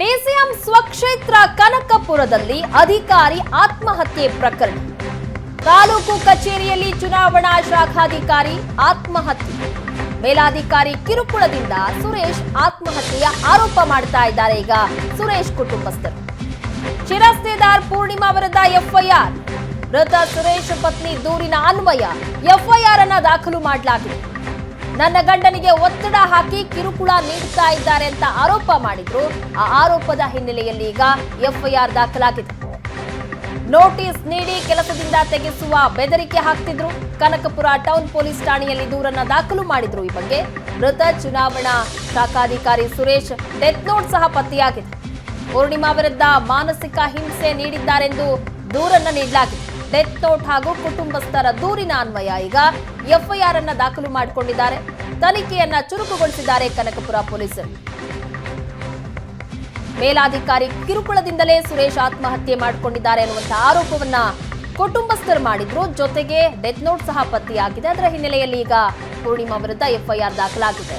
DCM ಸ್ವಕ್ಷೇತ್ರ ಕನಕಪುರದಲ್ಲಿ ಅಧಿಕಾರಿ ಆತ್ಮಹತ್ಯೆ ಪ್ರಕರಣ. ತಾಲೂಕು ಕಚೇರಿಯಲ್ಲಿ ಚುನಾವಣಾ ಶಾಖಾಧಿಕಾರಿ ಆತ್ಮಹತ್ಯೆ. ಮೇಲಾಧಿಕಾರಿ ಕಿರುಕುಳದಿಂದ ಸುರೇಶ್ ಆತ್ಮಹತ್ಯೆಯ ಆರೋಪ ಮಾಡ್ತಾ ಇದ್ದಾರೆ ಈಗ ಸುರೇಶ್ ಕುಟುಂಬಸ್ಥರು. ಶಿರಸ್ತೆದಾರ್ ಪೂರ್ಣಿಮಾ ವಿರುದ್ಧ ಎಫ್ಐಆರ್. ಮೃತ ಸುರೇಶ್ ಪತ್ನಿ ದೂರಿನ ಅನ್ವಯ. ಎಫ್ಐಆರ್ ಅನ್ನ ದಾಖಲು ಮಾಡಲಾಗಿದೆ. ನನ್ನ ಗಂಡನಿಗೆ ಒತ್ತಡ ಹಾಕಿ ಕಿರುಕುಳ ನೀಡುತ್ತಾ ಇದ್ದಾರೆ ಅಂತ ಆರೋಪ ಮಾಡಿದ್ರು. ಆ ಆರೋಪದ ಹಿನ್ನೆಲೆಯಲ್ಲಿ ಈಗ ಎಫ್ಐಆರ್ ದಾಖಲಾಗಿದೆ. ನೋಟಿಸ್ ನೀಡಿ ಕೆಲಸದಿಂದ ತೆಗೆಸುವ ಬೆದರಿಕೆ ಹಾಕ್ತಿದ್ರು. ಕನಕಪುರ ಟೌನ್ ಪೊಲೀಸ್ ಠಾಣೆಯಲ್ಲಿ ದೂರನ್ನ ದಾಖಲು ಮಾಡಿದ್ರು. ಈ ಬಗ್ಗೆ ಮೃತ ಚುನಾವಣಾ ಶಾಖಾಧಿಕಾರಿ ಸುರೇಶ್ ಡೆತ್ ನೋಟ್ ಸಹ ಪತ್ತೆಯಾಗಿದೆ. ಪೂರ್ಣಿಮಾ ವಿರುದ್ಧ ಮಾನಸಿಕ ಹಿಂಸೆ ನೀಡಿದ್ದಾರೆಂದು ದೂರನ್ನ ನೀಡಲಾಗಿದೆ. ಡೆತ್ ನೋಟ್ ಹಾಗೂ ಕುಟುಂಬಸ್ಥರ ದೂರಿನ ಅನ್ವಯ ಈಗ ಎಫ್ಐಆರ್ ಅನ್ನ ದಾಖಲು ಮಾಡಿಕೊಂಡಿದ್ದಾರೆ. ತನಿಖೆಯನ್ನ ಚುರುಕುಗೊಳಿಸಿದ್ದಾರೆ ಕನಕಪುರ ಪೊಲೀಸರು ಮೇಲಾಧಿಕಾರಿ ಕಿರುಕುಳದಿಂದಲೇ ಸುರೇಶ್ ಆತ್ಮಹತ್ಯೆ ಮಾಡಿಕೊಂಡಿದ್ದಾರೆ ಅನ್ನುವಂತಹ ಆರೋಪವನ್ನ ಕುಟುಂಬಸ್ಥರು ಮಾಡಿದ್ರು. ಜೊತೆಗೆ ಡೆತ್ ನೋಟ್ ಸಹ ಪತ್ತೆಯಾಗಿದೆ. ಅದರ ಹಿನ್ನೆಲೆಯಲ್ಲಿ ಈಗ ಪೂರ್ಣಿಮಾ ವಿರುದ್ಧ ಎಫ್ಐಆರ್ ದಾಖಲಾಗಿದೆ.